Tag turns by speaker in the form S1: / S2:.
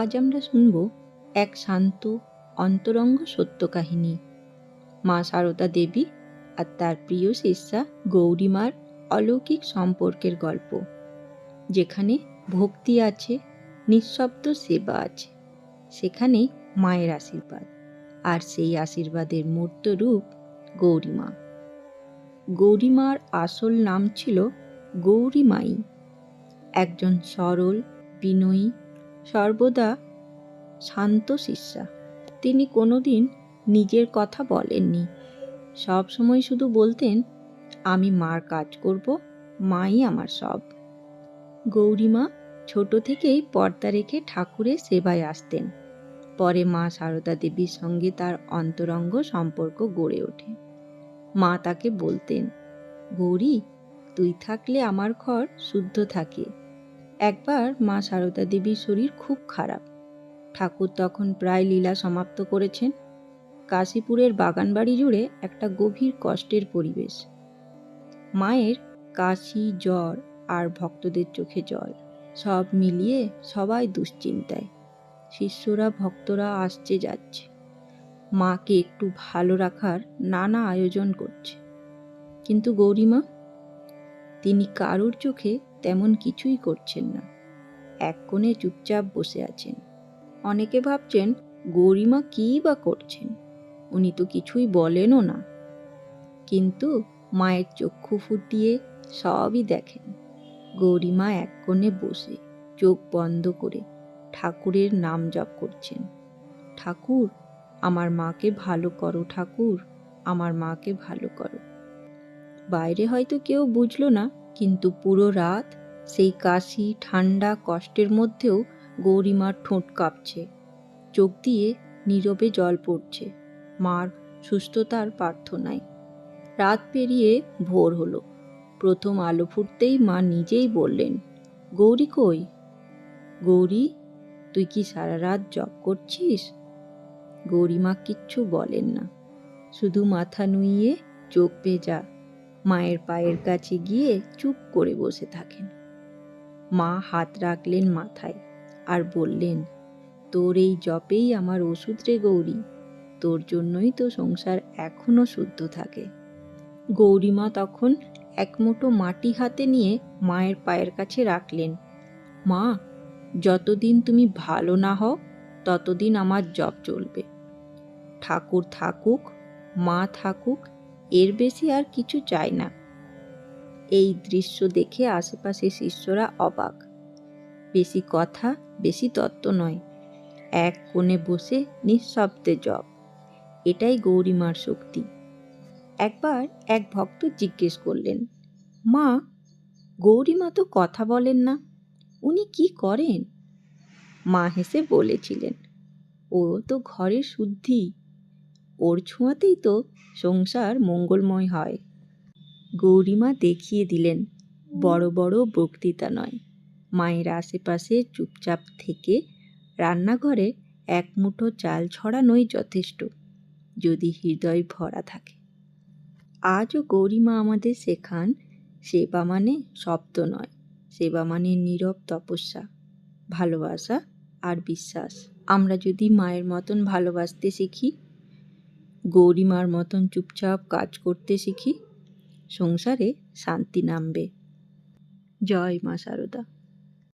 S1: আজ আমরা শুনব এক শান্ত, অন্তরঙ্গ সত্য কাহিনী। মা সারদা দেবী আর তার প্রিয় শিষ্যা গৌরীমার অলৌকিক সম্পর্কের গল্প, যেখানে ভক্তি আছে, নিঃশব্দ সেবা আছে, সেখানে মায়ের আশীর্বাদ আর সেই আশীর্বাদের মূর্ত রূপ গৌরীমা। গৌরীমার আসল নাম ছিল গৌরীমাই। একজন সরল, বিনয়ী সর্বদা শান্ত শিষ্যা। তিনি কোনোদিন নিজের কথা বলেননি। সব সময় শুধু বলতেন, আমি মার কাজ করব, মাই আমার সব। গৌরীমা ছোট থেকেই পর্দা রেখে ঠাকুরের সেবায় আসতেন। পরে মা সারদা দেবীর সঙ্গে তার অন্তরঙ্গ সম্পর্ক গড়ে ওঠে। মা তাকে বলতেন, গৌরী, তুই থাকলে আমার ঘর শুদ্ধ থাকে। একবার মা সারদা দেবীর শরীর খুব খারাপ। ঠাকুর তখন প্রায় লীলা সমাপ্ত করেছেন। কাশীপুরের বাগানবাড়ি জুড়ে একটা গভীর কষ্টের পরিবেশ। মায়ের কাশি, জ্বর আর ভক্তদের চোখে জল, সব মিলিয়ে সবাই দুশ্চিন্তায়। শিষ্যরা, ভক্তরা আসছে যাচ্ছে। মাকে একটু ভালো রাখার নানা আয়োজন করছে। কিন্তু গৌরীমা, তিনি কারুর চোখে তেমন কিছুই করছেন না। এক কোণে চুপচাপ বসে আছেন। অনেকে ভাবছেন, গৌরিমা কী বা করছেন? উনি তো কিছুই বলেনও না। কিন্তু মায়ের চক্ষু ফুটিয়ে সবই দেখেন। গৌরীমা এক কোণে বসে চোখ বন্ধ করে ঠাকুরের নাম জপ করছেন। ঠাকুর, আমার মাকে ভালো করো ঠাকুর, আমার মাকে ভালো করো। বাইরে হয়তো কেউ বুঝলো না কিন্তু পুরো রাত সেই কাশি, ঠান্ডা কষ্টের মধ্যেও গৌরীমার ঠোঁট কাঁপছে। চোখ দিয়ে নীরবে জল পড়ছে। মার সুস্থতার প্রার্থনায়। রাত পেরিয়ে ভোর হলো। প্রথম আলো ফুটতেই মা নিজেই বললেন, গৌরী কই? গৌরী, তুই কি সারা রাত জব করছিস? গৌরীমা কিচ্ছু বলেন না। শুধু মাথা নুইয়ে চোখ ভেজা মায়ের পায়ের কাছে গিয়ে চুপ করে বসে থাকেন। মা হাত রাখলেন মাথায় আর বললেন, তোর এই জপেই আমার ওষুধ রে গৌরী। তোর জন্যই তো সংসার এখনও শুদ্ধ থাকে। গৌরীমা তখন এক মুঠো মাটি হাতে নিয়ে মায়ের পায়ের কাছে রাখলেন, মা, যতদিন তুমি ভালো না হও, ততদিন আমার জপ চলবে। ঠাকুর থাকুক, মা থাকুক এর বেশি আর কিছু চাই না। এই দৃশ্য দেখে আশেপাশে শিষ্যরা অবাক। বেশি কথা, বেশি তত্ত্ব নয়। এক কোণে বসে নিঃশব্দে জপ। এটাই গৌরীমার শক্তি। একবার এক ভক্ত জিজ্ঞেস করলেন, মা, গৌরীমা তো কথা বলেন না, উনি কি করেন? মা হেসে বলেছিলেন, ও তো ঘরের শুদ্ধি। ওর ছোঁয়াতেই তো সংসার মঙ্গলময় হয়। গৌরীমা দেখিয়ে দিলেন, বড় বড় বক্তৃতা নয়। মায়ের আশেপাশে চুপচাপ থেকে রান্নাঘরে এক মুঠো চাল ছড়ানোই যথেষ্ট, যদি হৃদয় ভরা থাকে। আজও গৌরীমা আমাদের শেখান, সেবা মানে শব্দ নয়, সেবা মানে নীরব তপস্যা, ভালোবাসা আর বিশ্বাস। আমরা যদি মায়ের মতন ভালোবাসতে শিখি গৌরীমার মতন চুপচাপ কাজ করতে শিখি সংসারে শান্তি নামবে। জয় মা সারদা।